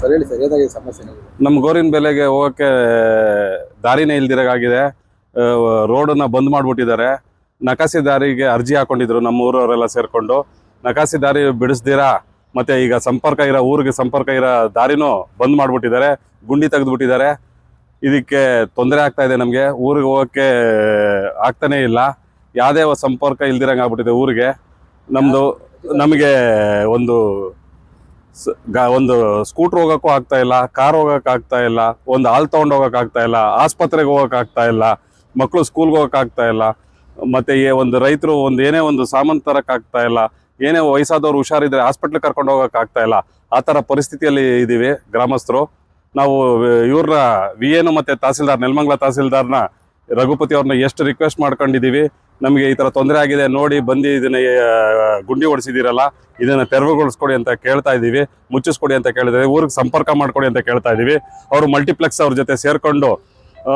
Sir, ಹೇಳಿ ಸಮಸ್ಯೆ ನಮ್ಮ ಗೋರಿನ ಬೆಲೆಗೆ ಹೋಗೋಕ್ಕೆ ದಾರಿನೇ ಇಲ್ದಿರಾಗಿದೆ ರೋಡನ್ನ ಬಂದ್ ಮಾಡಿಬಿಟ್ಟಿದ್ದಾರೆ. ನಕಾಸಿ ದಾರಿಗೆ ಅರ್ಜಿ ಹಾಕೊಂಡಿದ್ರು ನಮ್ಮ ಊರವರೆಲ್ಲ ಸೇರ್ಕೊಂಡು. ನಕಾಸಿ ದಾರಿ ಬಿಡಿಸ್ದಿರಾ? ಮತ್ತೆ ಈಗ ಸಂಪರ್ಕ ಇರೋ ಊರಿಗೆ ಸಂಪರ್ಕ ಇರೋ ದಾರಿನೂ ಬಂದ್ ಮಾಡಿಬಿಟ್ಟಿದ್ದಾರೆ. ಗುಂಡಿ ತೆಗೆದ್ಬಿಟ್ಟಿದ್ದಾರೆ. ಇದಕ್ಕೆ ತೊಂದರೆ ಆಗ್ತಾ ಇದೆ ನಮಗೆ. ಊರಿಗೆ ಹೋಗೋಕ್ಕೆ ಆಗ್ತಾನೇ ಇಲ್ಲ. ಯಾವುದೇ ಸಂಪರ್ಕ ಇಲ್ದಿರಂಗೆ ಆಗ್ಬಿಟ್ಟಿದೆ ಊರಿಗೆ. ನಮ್ಮದು ನಮಗೆ ಒಂದು ಒಂದು ಸ್ಕೂಟರ್ ಹೋಗೋಕ್ಕೂ ಆಗ್ತಾ ಇಲ್ಲ, ಕಾರ್ ಹೋಗಕ್ ಆಗ್ತಾ ಇಲ್ಲ, ಒಂದು ಹಾಲ್ ತೊಗೊಂಡು ಹೋಗಕ್ ಆಗ್ತಾ ಇಲ್ಲ, ಆಸ್ಪತ್ರೆಗೆ ಹೋಗಕ್ ಆಗ್ತಾ ಇಲ್ಲ ಮಕ್ಕಳು ಸ್ಕೂಲ್ಗೆ ಹೋಗಕ್ ಆಗ್ತಾ ಇಲ್ಲ, ಮತ್ತೆ ಒಂದು ರೈತರು ಒಂದು ಏನೇ ಒಂದು ಸಾಮಾನು ತರಕ್ ಆಗ್ತಾ ಇಲ್ಲ, ಏನೇ ವಯಸ್ಸಾದವ್ರು ಹುಷಾರಿದ್ರೆ ಹಾಸ್ಪಿಟ್ಲ್ ಕರ್ಕೊಂಡು ಹೋಗಕ್ ಆಗ್ತಾ ಇಲ್ಲ, ಆ ಥರ ಪರಿಸ್ಥಿತಿಯಲ್ಲಿ ಇದೀವಿ ಗ್ರಾಮಸ್ಥರು. ನಾವು ಇವ್ರನ್ನ ವಿ ಎನು ಮತ್ತೆ ತಹಸೀಲ್ದಾರ್, ನೆಲಮಂಗ್ಲ ತಹಸೀಲ್ದಾರ್ನ ರಘುಪತಿ ಅವ್ರನ್ನ ಎಷ್ಟು ರಿಕ್ವೆಸ್ಟ್ ಮಾಡ್ಕೊಂಡಿದೀವಿ ನಮಗೆ ಈ ತರ ತೊಂದರೆ ಆಗಿದೆ, ನೋಡಿ ಬಂದು ಇದನ್ನ ಗುಂಡಿ ಹೊಡಿಸಿದಿರಲ್ಲ ಇದನ್ನ ತೆರವುಗೊಳಿಸ್ಕೊಡಿ ಅಂತ ಕೇಳ್ತಾ ಇದೀವಿ ಮುಚ್ಚಿಸ್ಕೊಡಿ ಅಂತ ಕೇಳಿದ್ರೆ ಊರಿಗೆ ಸಂಪರ್ಕ ಮಾಡ್ಕೊಡಿ ಅಂತ ಕೇಳ್ತಾ ಇದೀವಿ ಅವರು ಮಲ್ಟಿಪ್ಲೆಕ್ಸ್ ಅವ್ರ ಜೊತೆ ಸೇರ್ಕೊಂಡು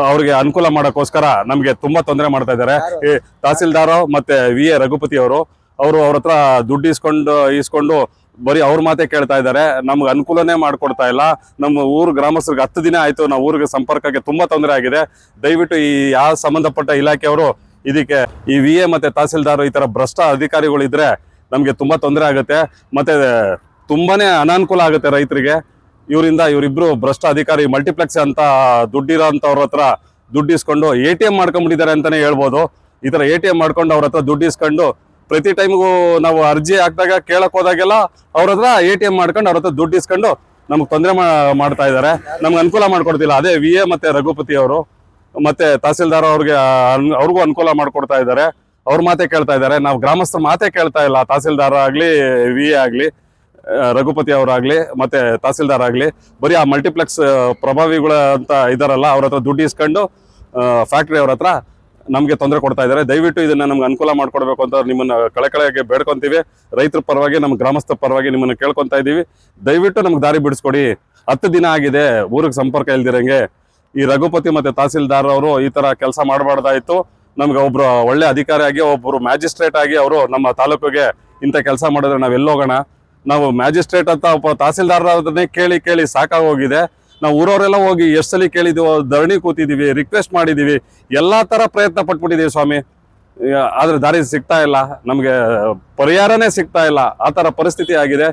ಅವ್ರಿಗೆ ಅನುಕೂಲ ಮಾಡೋಕ್ಕೋಸ್ಕರ ನಮಗೆ ತುಂಬಾ ತೊಂದರೆ ಮಾಡ್ತಾ ಇದ್ದಾರೆ. ಈ ತಹಸೀಲ್ದಾರ್ ಮತ್ತೆ ವಿ ಎ ರಘುಪತಿ ಅವರು ಅವರು ಅವ್ರ ಹತ್ರ ದುಡ್ಡು ಇಸ್ಕೊಂಡು ಇಸ್ಕೊಂಡು ಬರೀ ಅವ್ರ ಮಾತೇ ಕೇಳ್ತಾ ಇದ್ದಾರೆ. ನಮ್ಗೆ ಅನುಕೂಲನೇ ಮಾಡ್ಕೊಡ್ತಾ ಇಲ್ಲ. ನಮ್ಮ ಊರು ಗ್ರಾಮಸ್ಥರಿಗೆ ಹತ್ತು ದಿನ ಆಯ್ತು ನಾವು ಊರಿಗೆ ಸಂಪರ್ಕಕ್ಕೆ ತುಂಬಾ ತೊಂದರೆ ಆಗಿದೆ. ದಯವಿಟ್ಟು ಈ ಯಾವ ಸಂಬಂಧಪಟ್ಟ ಇಲಾಖೆಯವರು ಇದಕ್ಕೆ ಈ ವಿ ಎ ಮತ್ತೆ ತಹಸೀಲ್ದಾರ್ ಈ ತರ ಭ್ರಷ್ಟ ಅಧಿಕಾರಿಗಳು ನಮಗೆ ತುಂಬ ತುಂಬಾ ತೊಂದರೆ ಆಗುತ್ತೆ. ಮತ್ತೆ ತುಂಬಾನೇ ಅನಾನುಕೂಲ ಆಗುತ್ತೆ ರೈತರಿಗೆ. ಇವರಿಂದ ಇವರಿಬ್ರು ಭ್ರಷ್ಟ ಅಧಿಕಾರಿ ಮಲ್ಟಿಪ್ಲೆಕ್ಸ್ ಅಂತ ದುಡ್ಡಿರೋ ಅಂತವ್ರ ಹತ್ರ ದುಡ್ಡು ಇಸ್ಕೊಂಡು ಎ ಟಿ ಎಂ ಮಾಡ್ಕೊಂಡ್ಬಿಟ್ಟಿದ್ದಾರೆ ಅಂತಾನೆ ಹೇಳ್ಬೋದು. ಈ ತರ ಎ ಟಿ ಎಂ ಮಾಡ್ಕೊಂಡು ಅವ್ರ ಹತ್ರ ದುಡ್ಡು ಇಸ್ಕೊಂಡು ಪ್ರತಿ ಟೈಮ್ಗೂ ನಾವು ಅರ್ಜಿ ಹಾಕಿದಾಗ ಕೇಳಕ್ ಹೋದಾಗೆಲ್ಲ ಅವ್ರ ಹತ್ರ ಎ ಟಿ ಎಂ ಮಾಡ್ಕೊಂಡು ಅವ್ರ ಹತ್ರ ದುಡ್ಡು ಇಸ್ಕೊಂಡು ನಮ್ಗೆ ತೊಂದರೆ ಮಾಡ್ತಾ ಇದ್ದಾರೆ ನಮ್ಗೆ ಅನುಕೂಲ ಮಾಡ್ಕೊಡ್ತಿಲ್ಲ. ಅದೇ ವಿ ಎ ಮತ್ತೆ ರಘುಪತಿ ಅವರು, ಮತ್ತೆ ತಹಸೀಲ್ದಾರ್ ಅವ್ರಿಗೆ ಅವ್ರಿಗೂ ಅನುಕೂಲ ಮಾಡ್ಕೊಡ್ತಾ ಇದ್ದಾರೆ ಅವ್ರ ಮಾತೇ ಕೇಳ್ತಾ ಇದ್ದಾರೆ ನಾವು ಗ್ರಾಮಸ್ಥರ ಮಾತೇ ಕೇಳ್ತಾ ಇಲ್ಲ. ತಹಸೀಲ್ದಾರ್ ಆಗಲಿ ವಿ ಎ ಆಗಲಿ ರಘುಪತಿ ಅವರಾಗ್ಲಿ ಮತ್ತೆ ತಹಸೀಲ್ದಾರ್ ಆಗಲಿ, ಬರೀ ಆ ಮಲ್ಟಿಪ್ಲೆಕ್ಸ್ ಪ್ರಭಾವಿಗಳ ಅಂತ ಇದಾರಲ್ಲ, ಅವ್ರ ಹತ್ರ ದುಡ್ಡು ಇಸ್ಕೊಂಡು ಫ್ಯಾಕ್ಟ್ರಿ ಅವ್ರ ಹತ್ರ ನಮಗೆ ತೊಂದರೆ ಕೊಡ್ತಾ ಇದ್ದಾರೆ. ದಯವಿಟ್ಟು ಇದನ್ನ ನಮ್ಗೆ ಅನುಕೂಲ ಮಾಡ್ಕೊಡ್ಬೇಕು ಅಂತ ನಿಮ್ಮನ್ನ ಕಳಕಳೆಗೆ ಬೇಡ್ಕೊಂತೀವಿ. ರೈತರ ಪರವಾಗಿ, ನಮ್ಮ ಗ್ರಾಮಸ್ಥರ ಪರವಾಗಿ ನಿಮ್ಮನ್ನ ಕೇಳ್ಕೊತಾ ಇದ್ದೀವಿ. ದಯವಿಟ್ಟು ನಮ್ಗೆ ದಾರಿ ಬಿಡಿಸ್ಕೊಡಿ. ಹತ್ತು ದಿನ ಆಗಿದೆ, ಊರಿಗೆ ಸಂಪರ್ಕ ಇಲ್ದಿರಂಗೆ. ಈ ರಘುಪತಿ ಮತ್ತೆ ತಹಸೀಲ್ದಾರ್ ಅವರು ಈ ತರ ಕೆಲಸ ಮಾಡಬಾರ್ದಾಯ್ತು. ನಮ್ಗೆ ಒಬ್ರು ಒಳ್ಳೆ ಅಧಿಕಾರಿಯಾಗಿ ಒಬ್ಬರು ಮ್ಯಾಜಿಸ್ಟ್ರೇಟ್ ಆಗಿ ಅವರು ನಮ್ಮ ತಾಲೂಕಿಗೆ ಇಂಥ ಕೆಲಸ ಮಾಡಿದ್ರೆ ನಾವೆಲ್ಲೋಗೋಣ. ನಾವು ಮ್ಯಾಜಿಸ್ಟ್ರೇಟ್ ಅಂತ ಒಬ್ಬ ತಹಸೀಲ್ದಾರ್ ಅದನ್ನೇ ಕೇಳಿ ಕೇಳಿ ಸಾಕಾಗೋಗಿದೆ. ನಾವು ಊರವರೆಲ್ಲ ಹೋಗಿ ಎಷ್ಟು ಸಲ ಕೇಳಿದೀವೋ, ಧರಣಿ ಕೂತಿದ್ದೀವಿ ರಿಕ್ವೆಸ್ಟ್ ಮಾಡಿದ್ದೀವಿ ಎಲ್ಲ ಥರ ಪ್ರಯತ್ನ ಪಟ್ಬಿಟ್ಟಿದ್ದೀವಿ ಸ್ವಾಮಿ. ಆದರೆ ಆದ್ರೆ ದಾರಿ ಸಿಗ್ತಾ ಇಲ್ಲ, ನಮಗೆ ಪರಿಹಾರನೇ ಸಿಗ್ತಾ ಇಲ್ಲ, ಆ ಥರ ಪರಿಸ್ಥಿತಿ ಆಗಿದೆ.